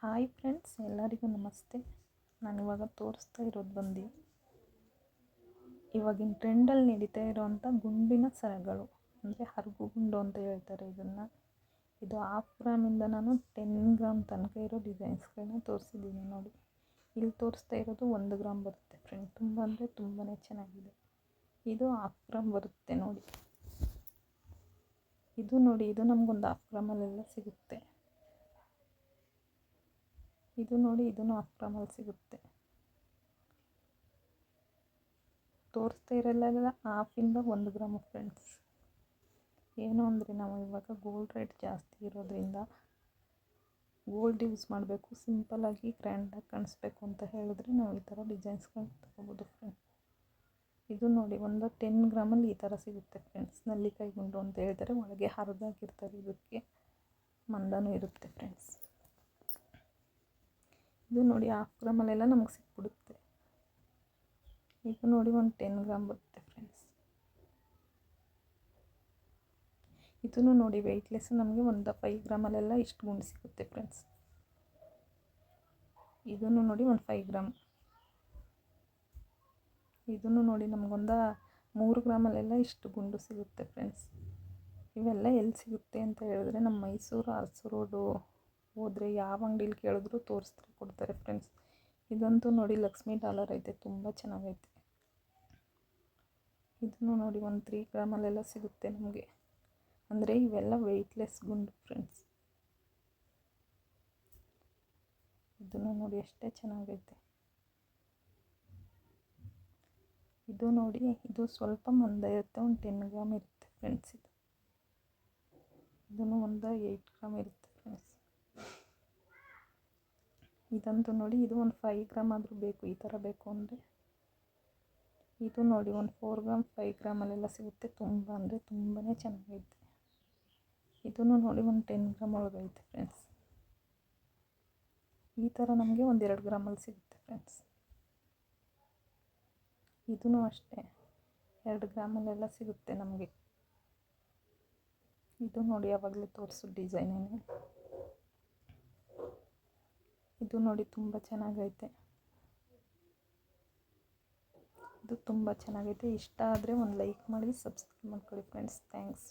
Hi friends, ಎಲ್ಲರಿಗೂ ನಮಸ್ತೆ. ನಾನು ಇವಾಗ ತೋರಿಸ್ತಾ ಇರೋದು ಬಂದು ಇವಾಗಿನ ಟ್ರೆಂಡಲ್ಲಿ ನಡೀತಾ ಇರೋವಂಥ ಗುಂಡಿನ ಸರಗಳು, ಅಂದರೆ ಹರಗು ಗುಂಡು ಅಂತ ಹೇಳ್ತಾರೆ ಇದನ್ನು. ಇದು ಹಾಫ್ ಗ್ರಾಮಿಂದ ನಾನು ಟೆನ್ ಗ್ರಾಮ್ ತನಕ ಇರೋ ಡಿಸೈನ್ಸ್ಗಳನ್ನ ತೋರಿಸಿದ್ದೀನಿ ನೋಡಿ. ಇಲ್ಲಿ ತೋರಿಸ್ತಾ ಇರೋದು ಒಂದು ಗ್ರಾಮ್ ಬರುತ್ತೆ ಫ್ರೆಂಡ್, ತುಂಬ ಅಂದರೆ ತುಂಬಾ ಚೆನ್ನಾಗಿದೆ. ಇದು ಹಾಫ್ ಗ್ರಾಮ್ ಬರುತ್ತೆ ನೋಡಿ. ಇದು ನೋಡಿ, ಇದು ನಮಗೊಂದು ಹಾಫ್ ಗ್ರಾಮಲ್ಲೆಲ್ಲ ಸಿಗುತ್ತೆ. ಇದು ನೋಡಿ, ಇದನ್ನು ಹಾಫ್ ಗ್ರಾಮಲ್ಲಿ ಸಿಗುತ್ತೆ. ತೋರಿಸ್ತಾ ಇರಲ್ಲ ಹಾಫಿಂದ ಒಂದು ಗ್ರಾಮ್ ಫ್ರೆಂಡ್ಸ್ ಏನು ಅಂದರೆ, ನಾವು ಇವಾಗ ಗೋಲ್ಡ್ ರೇಟ್ ಜಾಸ್ತಿ ಇರೋದ್ರಿಂದ ಗೋಲ್ಡ್ ಯೂಸ್ ಮಾಡಬೇಕು ಸಿಂಪಲಾಗಿ ಗ್ರ್ಯಾಂಡಾಗಿ ಕಾಣಿಸ್ಬೇಕು ಅಂತ ಹೇಳಿದ್ರೆ ನಾವು ಈ ಥರ ಡಿಸೈನ್ಸ್ಗಳು ತಗೋಬೋದು ಫ್ರೆಂಡ್ಸ್ ಇದು ನೋಡಿ, ಒಂದು ಟೆನ್ ಗ್ರಾಮಲ್ಲಿ ಈ ಥರ ಸಿಗುತ್ತೆ ಫ್ರೆಂಡ್ಸ್ ನಲ್ಲಿಕಾಯಿ ಗುಂಡು ಅಂತ ಹೇಳ್ತಾರೆ ಒಳಗೆ ಹರಿದಾಗಿರ್ತಾರೆ ಇದಕ್ಕೆ ಮಂದನೂ ಇರುತ್ತೆ ಫ್ರೆಂಡ್ಸ್ ಇದು ನೋಡಿ ಹಾಫ್ ಗ್ರಾಮಲ್ಲೆಲ್ಲ ನಮಗೆ ಸಿಕ್ಬಿಡುತ್ತೆ. ಇದು ನೋಡಿ ಒಂದು ಟೆನ್ ಗ್ರಾಮ್ ಬರುತ್ತೆ ಫ್ರೆಂಡ್ಸ್ ಇದನ್ನು ನೋಡಿ ವೆಯ್ಟ್ಲೆಸ್ ನಮಗೆ ಒಂದು ಫೈವ್ ಗ್ರಾಮಲ್ಲೆಲ್ಲ ಇಷ್ಟು ಗುಂಡು ಸಿಗುತ್ತೆ ಫ್ರೆಂಡ್ಸ್ ಇದನ್ನು ನೋಡಿ ಒಂದು ಫೈವ್ ಗ್ರಾಮ್ ಇದನ್ನು ನೋಡಿ ನಮಗೊಂದು ಮೂರು ಗ್ರಾಮಲ್ಲೆಲ್ಲ ಇಷ್ಟು ಗುಂಡು ಸಿಗುತ್ತೆ ಫ್ರೆಂಡ್ಸ್ ಇವೆಲ್ಲ ಎಲ್ಲಿ ಸಿಗುತ್ತೆ ಅಂತ ಹೇಳಿದ್ರೆ ನಮ್ಮ ಮೈಸೂರು, ಅರಸು ರೋಡು ಹೋದರೆ ಯಾವ ಅಂಗಡೀಲಿ ಕೇಳಿದ್ರು ತೋರಿಸ್ತಾರೆ, ಕೊಡ್ತಾರೆ ಫ್ರೆಂಡ್ಸ್ ಇದಂತೂ ನೋಡಿ ಲಕ್ಷ್ಮಿ ಡಾಲರ್ ಐತೆ, ತುಂಬ ಚೆನ್ನಾಗೈತೆ. ಇದನ್ನು ನೋಡಿ ಒಂದು ತ್ರೀ ಗ್ರಾಮಲ್ಲೆಲ್ಲ ಸಿಗುತ್ತೆ ನಮಗೆ. ಅಂದರೆ ಇವೆಲ್ಲ ವೆಯ್ಟ್ಲೆಸ್ ಗುಂಡು ಫ್ರೆಂಡ್ಸ್ ಇದನ್ನು ನೋಡಿ ಅಷ್ಟೇ ಚೆನ್ನಾಗೈತೆ. ಇದು ನೋಡಿ, ಇದು ಸ್ವಲ್ಪ ಮಂದ ಇರುತ್ತೆ, ಒಂದು ಟೆನ್ ಗ್ರಾಮ್ ಇರುತ್ತೆ ಫ್ರೆಂಡ್ಸ್ ಇದು. ಇದನ್ನು ಒಂದು ಏಯ್ಟ್ ಗ್ರಾಮ್ ಇರುತ್ತೆ ಫ್ರೆಂಡ್ಸ್ ಇದಂತೂ ನೋಡಿ ಇದು ಒಂದು ಫೈವ್ ಗ್ರಾಮ್ ಆದರೂ ಬೇಕು, ಈ ಥರ ಬೇಕು ಅಂದರೆ. ಇದು ನೋಡಿ ಒಂದು ಫೋರ್ ಗ್ರಾಮ್ ಫೈವ್ ಗ್ರಾಮಲ್ಲೆಲ್ಲ ಸಿಗುತ್ತೆ. ತುಂಬ ಅಂದರೆ ತುಂಬಾ ಚೆನ್ನಾಗೈತೆ. ಇದನ್ನು ನೋಡಿ ಒಂದು ಟೆನ್ ಗ್ರಾಮ್ ಒಳಗೈತೆ ಫ್ರೆಂಡ್ಸ್ ಈ ಥರ ನಮಗೆ ಒಂದು ಎರಡು ಗ್ರಾಮಲ್ಲಿ ಸಿಗುತ್ತೆ ಫ್ರೆಂಡ್ಸ್ ಇದೂ ಅಷ್ಟೇ, ಎರಡು ಗ್ರಾಮಲ್ಲೆಲ್ಲ ಸಿಗುತ್ತೆ ನಮಗೆ. ಇದು ನೋಡಿ ಯಾವಾಗಲೂ ತೋರಿಸೋ ಡಿಸೈನೇನೆ ಇದು ನೋಡಿ ತುಂಬ ಚೆನ್ನಾಗೈತೆ. ಇದು ತುಂಬ ಚೆನ್ನಾಗೈತೆ. ಇಷ್ಟ ಆದರೆ ಒಂದು ಲೈಕ್ ಮಾಡಿ ಸಬ್ಸ್ಕ್ರೈಬ್ ಮಾಡ್ಕೊಳ್ಳಿ ಫ್ರೆಂಡ್ಸ್ ಥ್ಯಾಂಕ್ಸ್